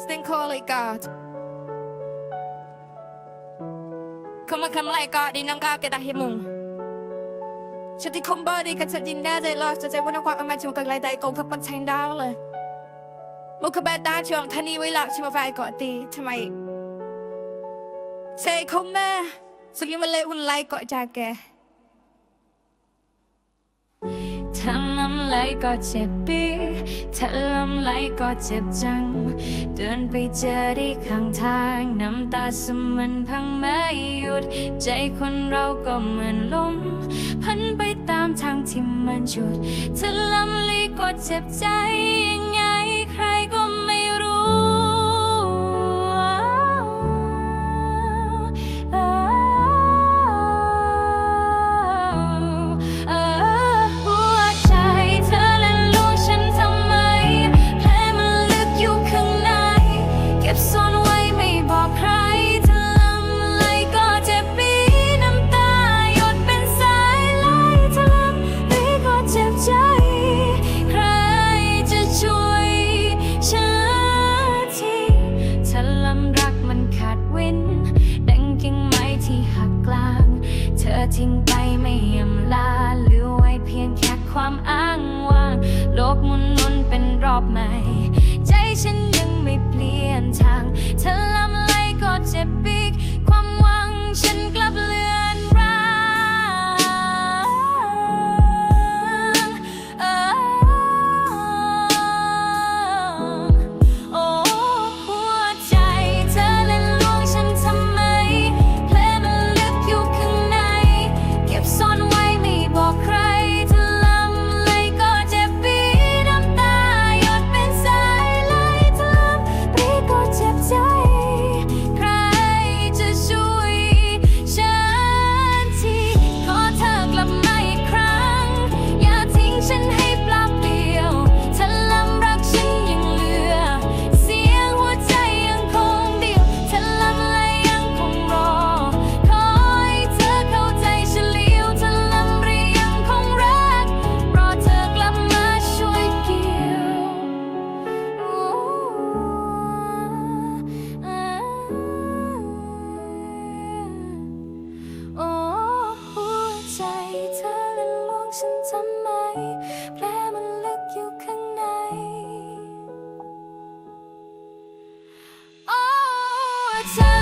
สติงคอลิกาดคุมาคำไรกอดีน้องกาเกตาฮิมุงฉันที่คุมบอดีกันฉันยินได้ใจรอจะใจว่าน้อความอามาชมกับไรใดกงเพื่อปนเชงดาวเลยมุขบาตาช่วงทันีไว้ลัชิมาไฟกอดีทำไมใช่คุมแม่สุกิมาเลยอุ่นไล่กอดจากแกทำน้ำไหลกอดเจ็บปีเธอเอื้อมไหลก็เจ็บจัง เดินไปเจอได้ข้างทางน้ำตาสมันพังไม่หยุด ใจคนเราก็เหมือนลม พันไปตามทางที่มันชุดเธอลำลก็เจ็บใจอบใหม่ใจฉัน outside.